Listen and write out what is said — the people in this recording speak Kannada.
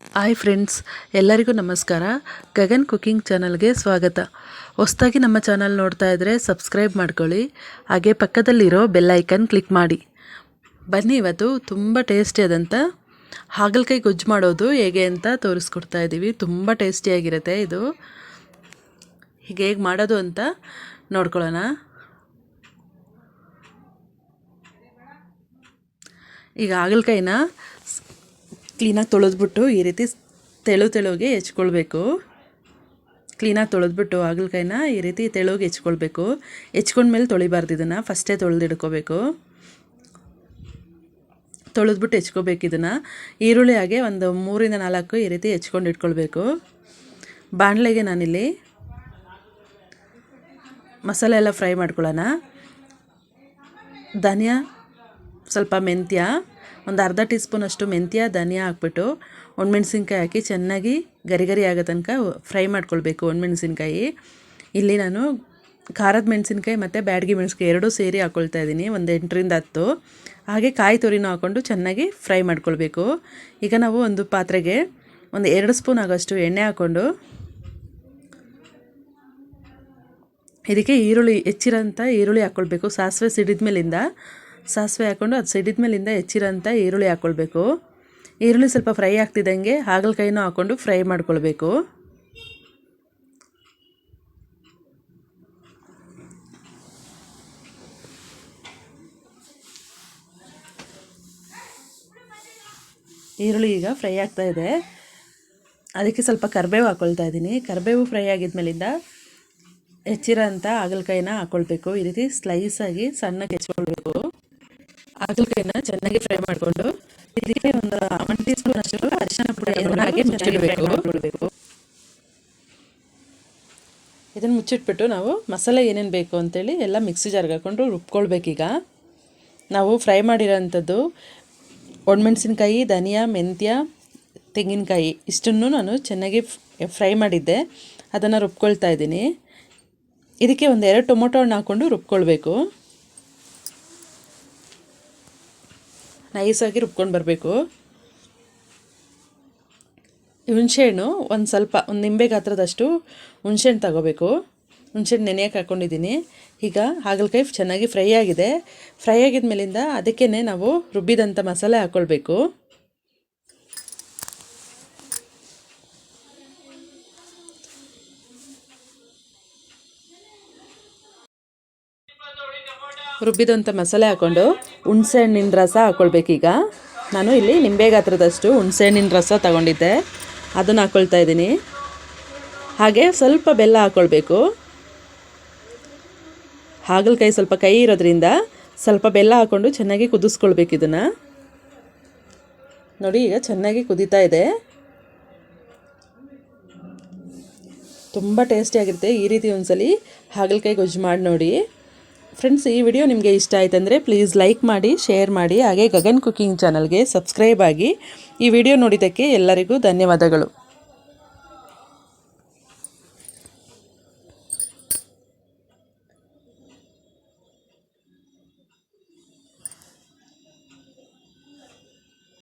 ಹಾಯ್ ಫ್ರೆಂಡ್ಸ್ ಎಲ್ಲರಿಗೂ ನಮಸ್ಕಾರ. ಗಗನ್ ಕುಕಿಂಗ್ ಚಾನಲ್ಗೆ ಸ್ವಾಗತ. ಹೊಸ್ದಾಗಿ ನಮ್ಮ ಚಾನಲ್ ನೋಡ್ತಾ ಇದ್ದರೆ ಸಬ್ಸ್ಕ್ರೈಬ್ ಮಾಡ್ಕೊಳ್ಳಿ. ಹಾಗೆ ಪಕ್ಕದಲ್ಲಿರೋ ಬೆಲ್ ಐಕನ್ ಕ್ಲಿಕ್ ಮಾಡಿ. ಬನ್ನಿ ಇವತ್ತು ತುಂಬ ಟೇಸ್ಟಿಯಾದಂಥ ಹಾಗಲಕಾಯಿ ಗೊಜ್ಜು ಮಾಡೋದು ಹೇಗೆ ಅಂತ ತೋರಿಸ್ಕೊಡ್ತಾ ಇದ್ದೀವಿ ತುಂಬ ಟೇಸ್ಟಿಯಾಗಿರುತ್ತೆ ಇದು. ಹೀಗೆ ಹೇಗೆ ಮಾಡೋದು ಅಂತ ನೋಡ್ಕೊಳ್ಳೋಣ. ಈಗ ಹಾಗಲಕಾಯಿನ ಕ್ಲೀನಾಗಿ ತೊಳೆದ್ಬಿಟ್ಟು ಈ ರೀತಿ ತೆಳು ತೆಳುಗೆ ಹೆಚ್ಕೊಳ್ಬೇಕು. ಕ್ಲೀನಾಗಿ ತೊಳೆದ್ಬಿಟ್ಟು ಹಾಗಲಕಾಯಿನ ಈ ರೀತಿ ತೆಳುಗೆ ಹೆಚ್ಕೊಳ್ಬೇಕು. ಹೆಚ್ಕೊಂಡ್ಮೇಲೆ ತೊಳಿಬಾರ್ದು ಇದನ್ನು. ಫಸ್ಟೇ ತೊಳೆದಿಡ್ಕೋಬೇಕು ತೊಳೆದ್ಬಿಟ್ಟು ಹೆಚ್ಕೋಬೇಕು ಇದನ್ನು. ಈರುಳ್ಳಿ ಹಾಗೆ ಒಂದು ಮೂರಿಂದ ನಾಲ್ಕು ಈ ರೀತಿ ಹೆಚ್ಕೊಂಡು ಇಟ್ಕೊಳ್ಬೇಕು. ಬಾಣಲೆಗೆ ನಾನಿಲ್ಲಿ ಮಸಾಲೆ ಎಲ್ಲ ಫ್ರೈ ಮಾಡ್ಕೊಳ್ಳೋಣ. ಧನಿಯಾ, ಸ್ವಲ್ಪ ಮೆಂತ್ಯ ಒಂದು ಅರ್ಧ ಟೀ ಸ್ಪೂನಷ್ಟು ಮೆಂತ್ಯ, ಧನಿಯಾ ಹಾಕ್ಬಿಟ್ಟು ಒಣಮೆಣ್ಸಿನ್ಕಾಯಿ ಹಾಕಿ ಚೆನ್ನಾಗಿ ಗರಿ ಗರಿ ಆಗೋ ತನಕ ಫ್ರೈ ಮಾಡ್ಕೊಳ್ಬೇಕು ಒಣಮೆಣ್ಸಿನ್ಕಾಯಿ. ಇಲ್ಲಿ ನಾನು ಖಾರದ ಮೆಣಸಿನ್ಕಾಯಿ ಮತ್ತು ಬ್ಯಾಡ್ಗಿ ಮೆಣಸಿನ್ಕಾಯಿ ಎರಡೂ ಸೇರಿ ಹಾಕ್ಕೊಳ್ತಾ ಇದ್ದೀನಿ, ಒಂದು ಎಂಟರಿಂದ ಹತ್ತು. ಹಾಗೆ ಕಾಯಿ ತುರಿನೂ ಹಾಕ್ಕೊಂಡು ಚೆನ್ನಾಗಿ ಫ್ರೈ ಮಾಡ್ಕೊಳ್ಬೇಕು. ಈಗ ನಾವು ಒಂದು ಪಾತ್ರೆಗೆ ಒಂದು ಎರಡು ಸ್ಪೂನ್ ಆಗೋಷ್ಟು ಎಣ್ಣೆ ಹಾಕ್ಕೊಂಡು ಇದಕ್ಕೆ ಈರುಳ್ಳಿ, ಹೆಚ್ಚಿರೋಂಥ ಈರುಳ್ಳಿ ಹಾಕ್ಕೊಳ್ಬೇಕು ಸಾಸಿವೆ ಸಿಡಿದ ಮೇಲಿಂದ ಸಾಸಿವೆ ಹಾಕ್ಕೊಂಡು ಅದು ಸಿಡಿದ ಮೇಲಿಂದ ಹೆಚ್ಚಿರೋಂಥ ಈರುಳ್ಳಿ ಹಾಕ್ಕೊಳ್ಬೇಕು ಈರುಳ್ಳಿ ಸ್ವಲ್ಪ ಫ್ರೈ ಆಗ್ತಿದ್ದಂಗೆ ಹಾಗಲಕಾಯಿನೂ ಹಾಕ್ಕೊಂಡು ಫ್ರೈ ಮಾಡ್ಕೊಳ್ಬೇಕು. ಈರುಳ್ಳಿ ಈಗ ಫ್ರೈ ಆಗ್ತಾ ಇದೆ. ಅದಕ್ಕೆ ಸ್ವಲ್ಪ ಕರಿಬೇವು ಹಾಕ್ಕೊಳ್ತಾ ಇದ್ದೀನಿ. ಕರಿಬೇವು ಫ್ರೈ ಆಗಿದ್ಮೇಲಿಂದ ಹೆಚ್ಚಿರೋ ಅಂಥ ಹಾಗಲಕಾಯಿನ ಹಾಕ್ಕೊಳ್ಬೇಕು ಈ ರೀತಿ ಸ್ಲೈಸಾಗಿ ಸಣ್ಣಕ್ಕೆ ಹೆಚ್ಕೊಳ್ಬೇಕು ಹಾಗಲಕಾಯಿನ ಚೆನ್ನಾಗಿ ಫ್ರೈ ಮಾಡಿಕೊಂಡು, ಇದಕ್ಕೆ ಒಂದು ಒನ್ ಟೀ ಸ್ಪೂನ್ ಅಷ್ಟು ಅರಿಶಿನ ಪುಡಿ ಹಾಗೆ ಮುಚ್ಚಿಡಬೇಕು. ಇದನ್ನು ಮುಚ್ಚಿಟ್ಬಿಟ್ಟು ನಾವು ಮಸಾಲೆ ಏನೇನು ಬೇಕು ಅಂತೇಳಿ ಎಲ್ಲ ಮಿಕ್ಸಿ ಜಾರ್ಗೆ ರುಬ್ಕೊಳ್ಬೇಕೀಗ. ನಾವು ಫ್ರೈ ಮಾಡಿರೋಂಥದ್ದು ಒಣಮೆಣ್ಸಿನ್ಕಾಯಿ, ಧನಿಯಾ, ಮೆಂತ್ಯ, ತೆಂಗಿನಕಾಯಿ ಇಷ್ಟನ್ನು ನಾನು ಚೆನ್ನಾಗಿ ಫ್ರೈ ಮಾಡಿದ್ದೆ. ಅದನ್ನು ರುಬ್ಕೊಳ್ತಾ ಇದ್ದೀನಿ. ಇದಕ್ಕೆ ಒಂದು ಎರಡು ಟೊಮೊಟೊ ಹಣ್ಣು ಹಾಕ್ಕೊಂಡು ರುಬ್ಕೊಳ್ಬೇಕು. ನೈಸಾಗಿ ರುಬ್ಕೊಂಡು ಬರಬೇಕು. ಹುಣಸೆಹಣ್ಣು ಒಂದು ಸ್ವಲ್ಪ, ಒಂದು ನಿಂಬೆ ಗಾತ್ರದಷ್ಟು ಹುಣಸೆಹಣ್ಣು ತಗೋಬೇಕು. ಹುಣಸೆಹಣ್ಣು ನೆನೆಯಕ್ಕೆ ಹಾಕ್ಕೊಂಡಿದ್ದೀನಿ ಈಗ ಹಾಗಲಕಾಯಿ ಚೆನ್ನಾಗಿ ಫ್ರೈ ಆಗಿದೆ. ಫ್ರೈ ಆಗಿದ ಮೇಲಿಂದ ಅದಕ್ಕೇ ನಾವು ರುಬ್ಬಿದಂಥ ಮಸಾಲೆ ಹಾಕ್ಕೊಳ್ಬೇಕು ರುಬ್ಬಿದಂಥ ಮಸಾಲೆ ಹಾಕ್ಕೊಂಡು ಹುಣಸೆ ಹಣ್ಣಿನ ರಸ ಹಾಕ್ಕೊಳ್ಬೇಕೀಗ ನಾನು ಇಲ್ಲಿ ನಿಂಬೆ ಗಾತ್ರದಷ್ಟು ಹುಣಸೆ ಹಣ್ಣಿನ ರಸ ತಗೊಂಡಿದ್ದೆ. ಅದನ್ನು ಹಾಕ್ಕೊಳ್ತಾ ಇದ್ದೀನಿ. ಹಾಗೆ ಸ್ವಲ್ಪ ಬೆಲ್ಲ ಹಾಕ್ಕೊಳ್ಬೇಕು ಹಾಗಲಕಾಯಿ ಸ್ವಲ್ಪ ಕೈ ಇರೋದ್ರಿಂದ ಸ್ವಲ್ಪ ಬೆಲ್ಲ ಹಾಕ್ಕೊಂಡು ಚೆನ್ನಾಗಿ ಕುದಿಸ್ಕೊಳ್ಬೇಕು ಇದನ್ನು. ನೋಡಿ, ಈಗ ಚೆನ್ನಾಗಿ ಕುದೀತಾ ಇದೆ. ತುಂಬ ಟೇಸ್ಟಿಯಾಗಿರುತ್ತೆ ಈ ರೀತಿ ಒಂದ್ಸಲಿ ಹಾಗಲಕಾಯಿ ಗೊಜ್ಜು ಮಾಡಿ ನೋಡಿ. ಫ್ರೆಂಡ್ಸ್ ಈ ವಿಡಿಯೋ ನಿಮಗೆ ಇಷ್ಟ ಆಯ್ತಂದರೆ ಪ್ಲೀಸ್ ಲೈಕ್ ಮಾಡಿ ಶೇರ್ ಮಾಡಿ, ಹಾಗೆ ಗಗನ್ ಕುಕಿಂಗ್ ಚಾನಲ್ಗೆ ಸಬ್ಸ್ಕ್ರೈಬ್ ಆಗಿ ಈ ವಿಡಿಯೋ ನೋಡಿದ್ದಕ್ಕೆ ಎಲ್ಲರಿಗೂ ಧನ್ಯವಾದಗಳು.